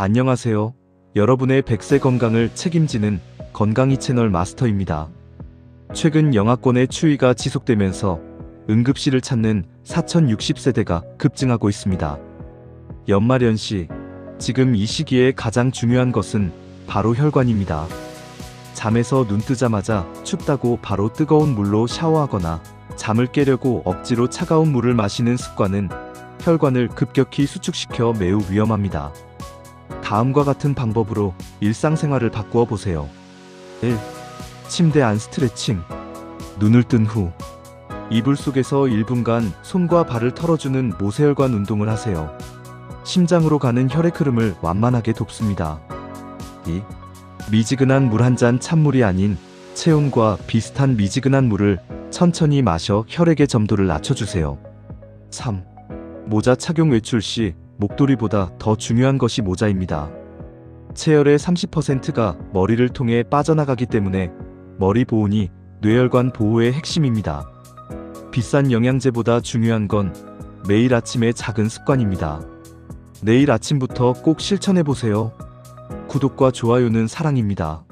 안녕하세요. 여러분의 100세 건강을 책임지는 건강이 채널 마스터입니다. 최근 영하권의 추위가 지속되면서 응급실을 찾는 4060세대가 급증하고 있습니다. 연말연시, 지금 이 시기에 가장 중요한 것은 바로 혈관입니다. 잠에서 눈 뜨자마자 춥다고 바로 뜨거운 물로 샤워하거나 잠을 깨려고 억지로 차가운 물을 마시는 습관은 혈관을 급격히 수축시켜 매우 위험합니다. 다음과 같은 방법으로 일상생활을 바꾸어 보세요. 1. 침대 안 스트레칭. 눈을 뜬 후 이불 속에서 1분간 손과 발을 털어주는 모세혈관 운동을 하세요. 심장으로 가는 혈액 흐름을 완만하게 돕습니다. 2. 미지근한 물 한 잔 찬물이 아닌 체온과 비슷한 미지근한 물을 천천히 마셔 혈액의 점도를 낮춰주세요. 3. 모자 착용 외출 시 목도리보다 더 중요한 것이 모자입니다. 체열의 30%가 머리를 통해 빠져나가기 때문에 머리 보온이 뇌혈관 보호의 핵심입니다. 비싼 영양제보다 중요한 건 매일 아침의 작은 습관입니다. 내일 아침부터 꼭 실천해 보세요. 구독과 좋아요는 사랑입니다.